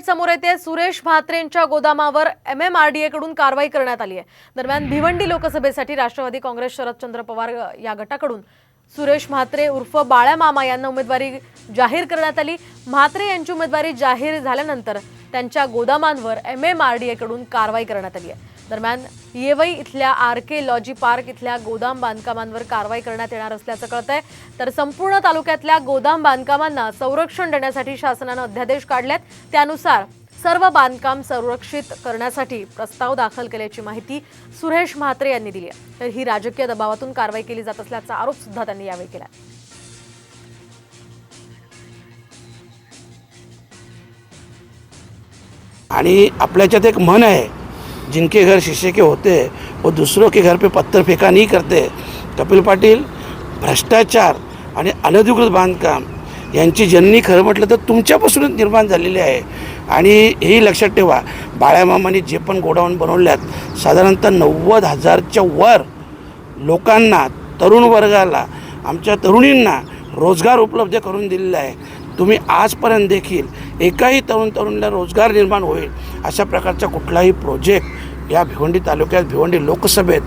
थेट समोर येते सुरेश म्हात्रेंच्या गोदामावर एम एम आर डी कडून कारवाई करण्यात आली आहे. दरम्यान भिवंडी लोकसभेसाठी राष्ट्रवादी काँग्रेस शरदचंद्र पवार या गटाकडून सुरेश म्हात्रे उर्फ बाळ्या मामा यांना उमेदवारी जाहीर करण्यात आली. म्हात्रे यांची उमेदवारी जाहीर झाल्यानंतर त्यांच्या गोदामांवर एम एम आर डी कडून कारवाई करण्यात आली आहे. दरम्यान येवई इथल्या आर के लॉजी पार्क इथल्या गोदाम बांधकामांवर कारवाई करण्यात येणार असल्याचं कळतंय. तर संपूर्ण तालुक्यातल्या गोदाम बांधकामांना संरक्षण देण्यासाठी शासनानं अध्यादेश काढलेत. त्यानुसार सर्व बांधकाम संरक्षित करण्यासाठी प्रस्ताव दाखल केल्याची माहिती सुरेश म्हात्रे यांनी दिली आहे. तर ही राजकीय दबावातून कारवाई केली जात असल्याचा आरोप सुद्धा त्यांनी यावेळी केला आणि आपल्याच्यात एक मन आहे जिनके घर शीशे के होते वो दूसरों के घर पे पत्थर फेंका नहीं करते। कपिल पाटील भ्रष्टाचार आणि अनधिकृत बांधकाम यांची जननी खरं म्हटलं तर तुमच्यापासूनच निर्माण झालेली आहे. आणि हेही लक्षात ठेवा बाळ्यामामाने जे पण गोडाऊन बनवल्यात साधारणतः नव्वद हजारच्या वर लोकांना तरुण वर्गाला आमच्या तरुणींना रोजगार उपलब्ध करून दिलेला आहे. तुम्ही आजपर्यंत देखील एकाही तरुण तरुणीला रोजगार निर्माण होईल अशा प्रकारचा कुठलाही प्रोजेक्ट या भिवंडी तालुक्यात भिवंडी लोकसभेत